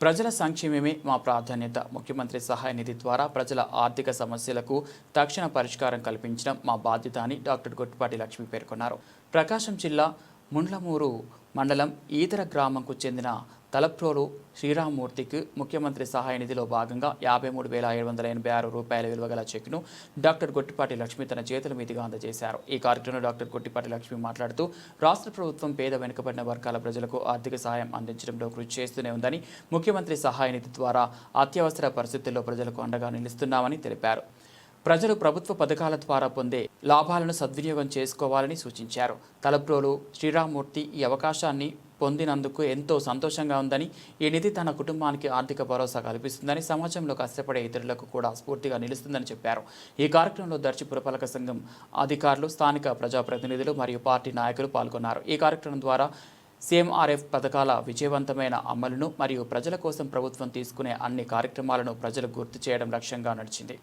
ప్రజల సంక్షేమమే మా ప్రాధాన్యత. ముఖ్యమంత్రి సహాయ నిధి ద్వారా ప్రజల ఆర్థిక సమస్యలకు తక్షణ పరిష్కారం కల్పించడం మా బాధ్యత అని డాక్టర్ గొట్టిపాటి లక్ష్మి పేర్కొన్నారు. ప్రకాశం జిల్లా ముండ్లమూరు మండలం ఈతర గ్రామంకు చెందిన తలప్రోలు శ్రీరామ్మూర్తికి ముఖ్యమంత్రి సహాయ నిధిలో భాగంగా యాభై మూడు వేల ఏడు వందల ఎనభై ఆరు రూపాయల విలువగల చెక్ను డాక్టర్ గొట్టిపాటి లక్ష్మి తన చేతుల మీదుగా అందజేశారు. ఈ కార్యక్రమంలో డాక్టర్ గొట్టిపాటి లక్ష్మి మాట్లాడుతూ రాష్ట్ర ప్రభుత్వం పేద వెనుకబడిన వర్గాల ప్రజలకు ఆర్థిక సహాయం అందించడంలో కృషి చేస్తూనే ఉందని ముఖ్యమంత్రి సహాయ నిధి ద్వారా అత్యవసర పరిస్థితుల్లో ప్రజలకు అండగా నిలుస్తున్నామని తెలిపారు. ప్రజలు ప్రభుత్వ పథకాల ద్వారా పొందే లాభాలను సద్వినియోగం చేసుకోవాలని సూచించారు. తలప్రోలు శ్రీరామూర్తి ఈ అవకాశాన్ని పొందినందుకు ఎంతో సంతోషంగా ఉందని ఈ నిధి తన కుటుంబానికి ఆర్థిక భరోసా కల్పిస్తుందని సమాజంలో కష్టపడే ఇతరులకు కూడా స్ఫూర్తిగా నిలుస్తుందని చెప్పారు. ఈ కార్యక్రమంలో దర్శి పురపాలక సంఘం అధికారులు స్థానిక ప్రజాప్రతినిధులు మరియు పార్టీ నాయకులు పాల్గొన్నారు. ఈ కార్యక్రమం ద్వారా సీఎంఆర్ఎఫ్ పథకాల విజయవంతమైన అమలును మరియు ప్రజల కోసం ప్రభుత్వం తీసుకునే అన్ని కార్యక్రమాలను ప్రజలు గుర్తు చేయడం లక్ష్యంగా నడిచింది.